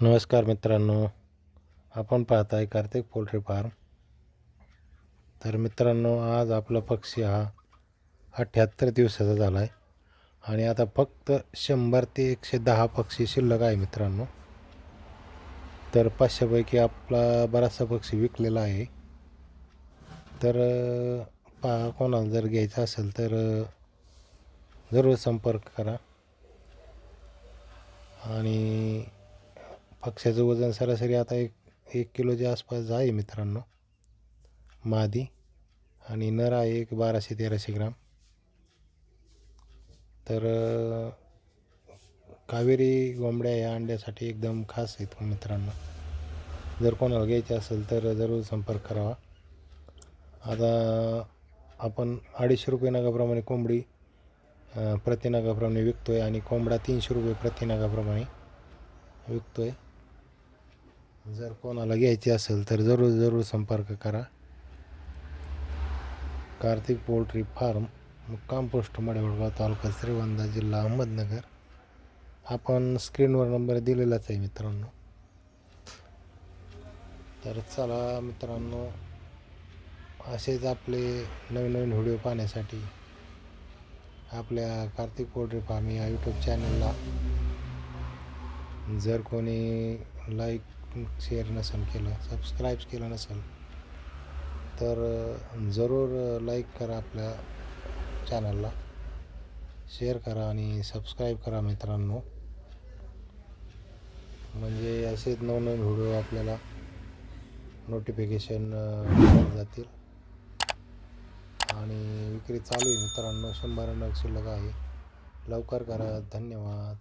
नमस्कार मित्रांनो. आपण पाहत आहे कार्तिक पोल्ट्री फार्म. तर मित्रांनो आज आपला पक्षी हा अठ्ठ्याहत्तर दिवसाचा झाला आहे आणि आता फक्त शंभर ते एकशे दहा पक्षी शिल्लक आहे मित्रांनो. तर पाचशेपैकी आपला बराचसा पक्षी विकलेला आहे. तर पहा कोणाला जर घ्यायचा असेल तर जरूर संपर्क करा. आणि पक्ष्याचं वजन सरासरी आता एक एक किलोच्या आसपास आहे मित्रांनो. मादी आणि नर आहे एक बाराशे तेराशे ग्राम. तर कावेरी कोंबड्या या अंड्यासाठी एकदम खास आहेत हो मित्रांनो. जर कोणाला घ्यायचे असेल तर जरूर संपर्क करावा. आता आपण अडीचशे रुपये नगाप्रमाणे कोंबडी प्रतिनागाप्रमाणे प्रतिनगाप्रमाणे विकतो आहे आणि कोंबडा तीनशे रुपये प्रतिनगाप्रमाणे विकतो आहे जर कोणाला घ्यायची असेल तर जरूर जरूर संपर्क करा. कार्तिक पोल्ट्री फार्म मुक्काम पोस्ट मडेवडगाव तालुका श्रीवंदा जिल्हा अहमदनगर. आपण स्क्रीनवर नंबर दिलेलाच आहे मित्रांनो. तर चला मित्रांनो असेच आपले नवीन नवीन व्हिडिओ पाहण्यासाठी आपल्या कार्तिक पोल्ट्री फार्म या यूट्यूब चॅनलला जर कोणी लाईक शेअर नसेल केलं सबस्क्राईब केलं नसेल तर जरूर लाईक करा आपल्या चॅनलला शेअर करा आणि सबस्क्राईब करा मित्रांनो. म्हणजे असेच नवनवीन व्हिडिओ आपल्याला नोटिफिकेशन जातील. आणि विक्री चालू आहे मित्रांनो शंभर नग शिल्लक आहे. लवकर करा धन्यवाद.